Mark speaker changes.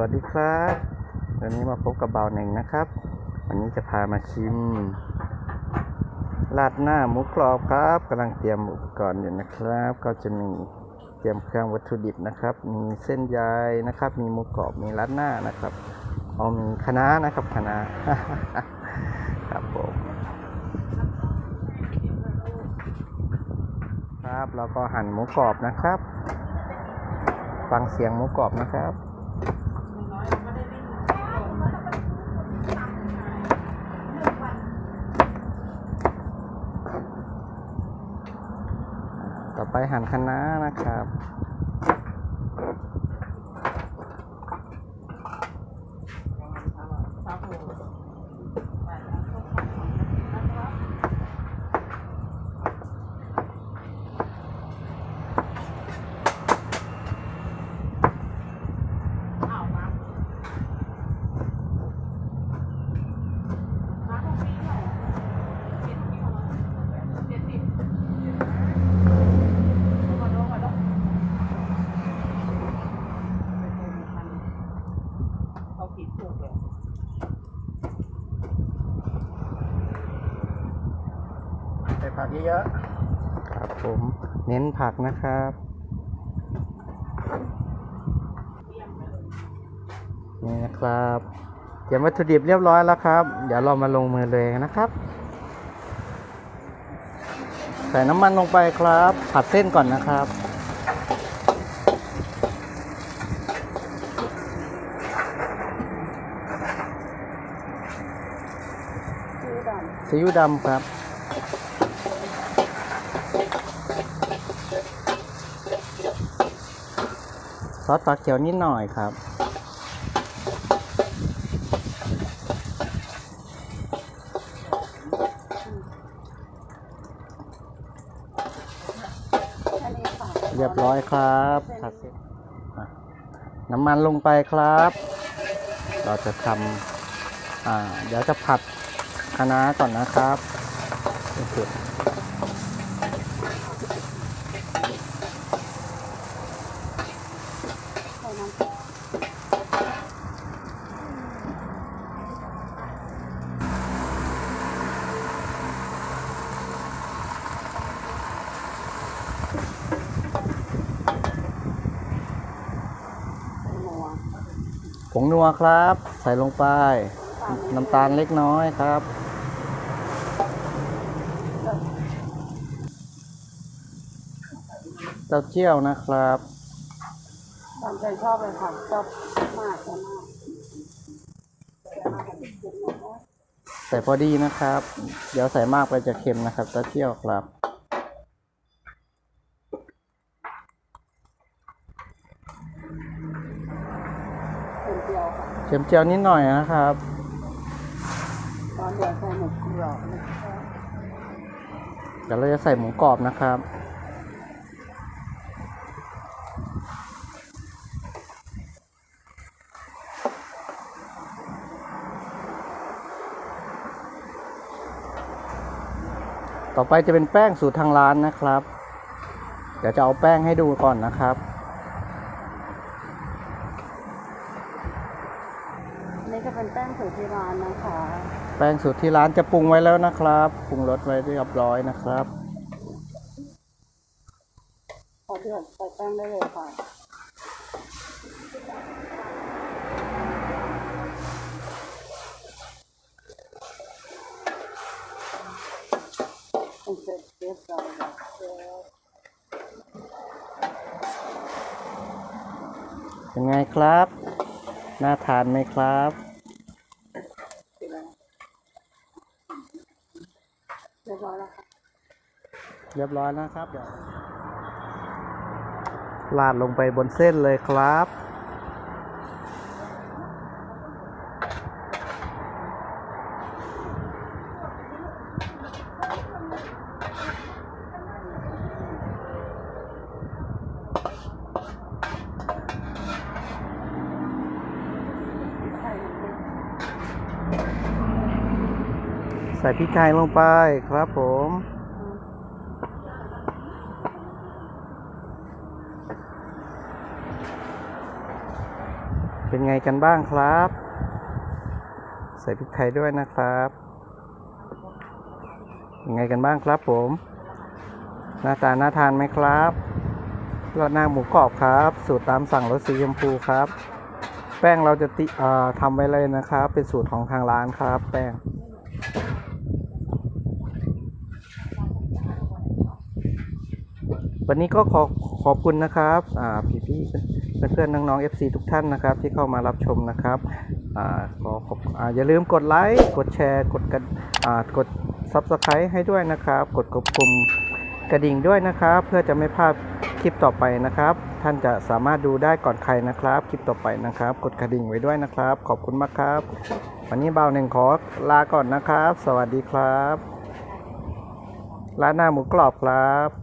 Speaker 1: วัสดีครับวันนี้มาพบกับเบาหนึ่งนะครับ วันนี้จะพามาชิมราดหน้าหมูกรอบครับกำลังเตรียมอุปกรณ์อยู่นะครับ ก็จะมีเตรียมเครื่องวัตถุดิบนะครับ มีเส้นใยนะครับ มีหมูกรอบมีราดหน้านะครับเอามีคะนะครับคณะครับผมครับแล้วก็หั่นหมูกรอบนะครับ ฟังเสียงหมูกรอบนะครับ ต่อไปหั่นคะน้านะครับ
Speaker 2: ผักเย
Speaker 1: อะๆครับผมเน้นผักนะครับ นี่นะครับเตรียมวัตถุดิบเรียบร้อยแล้วครับ เดี๋ยวเรามาลงมือเลยนะครับ ใส่น้ำมันลงไปครับ ผัดเส้นก่อนนะครับ
Speaker 2: ชื่อด
Speaker 1: ซีอิ๊วดำครับ ซอสปลาเขียวนิดหน่อยครับ เรียบร้อยครับผัดน้ำมันลงไปครับ เราจะทำเดี๋ยวจะผัดคะน้าก่อนนะครับโอเค ผงนัวครับ ใส่ลงไป น้ำตาลเล็กน้อยครับ เต้าเจี้ยวนะครับ
Speaker 2: ตามใจชอบเลยค่ะชอบมากชอบมาก
Speaker 1: ใส่พอดีนะครับ เดี๋ยวใส่มากไปจะเค็มนะครับเต้าเจี้ยวครับ
Speaker 2: เป็นเดียวค่ะ
Speaker 1: เค็มเจียวนิดหน่อยนะครับ
Speaker 2: ตอนเดี๋ยวใส่หมูกรอบนะคะ
Speaker 1: เดี๋ยวเราจะใส่หมูกรอบนะครับต่อไปจะเป็นแป้งสูตรทางร้านนะครับ เดี๋ยวจะเอาแป้งให้ดูก่อนนะครับ
Speaker 2: นนี้จะเป็นแป้งสูตรที่ร้านนะคะ
Speaker 1: แป้งสูตรที่ร้านจะปรุงไว้แล้วนะครับ ปรุงรสไว้เรียบร้อยนะครับ
Speaker 2: พอเดือดใส่แป้งได้เลยค่ะเป็นเสร็จเรียบร้อยแล้ว
Speaker 1: เป็นไงครับ น่าทานไหมครับ
Speaker 2: เรียบร้อยแล้วครับ
Speaker 1: เรียบร้อยนะครับเดี๋ยวลาดลงไปบนเส้นเลยครับ ใส่พริกไทยลงไปครับผม เป็นไงกันบ้างครับ ใส่พริกไทยด้วยนะครับเป็นไงกันบ้างครับผม หน้าตาน่าทานไหมครับราดหน้าหมูกรอบครับ สูตรตามสั่งรสสีชมพูครับ แป้งเราจะติทำไว้เลยนะครับ เป็นสูตรของทางร้านครับ แป้ง วันนี้ก็ขอขอบคุณนะครับอ่พี่ๆเพื่อนๆน้องๆ FC ทุกท่านนะครับ ที่เข้ามารับชมนะครับอขอขอบออย่าลืมกดไลค์กดแชร์ กดกระอ่ากด Subscribe ให้ด้วยนะครับ กดกดปุ่มกระดิ่งด้วยนะครับ เพื่อจะไม่พลาดคลิปต่อไปนะครับ ท่านจะสามารถดูได้ก่อนใครนะครับ คลิปต่อไปนะครับ กดกระดิ่งไว้ด้วยนะครับ ขอบคุณมากครับ วันนี้เบาหนึ่งขอลาก่อนนะครับ สวัสดีครับร้านหน้าหมูกรอบครับ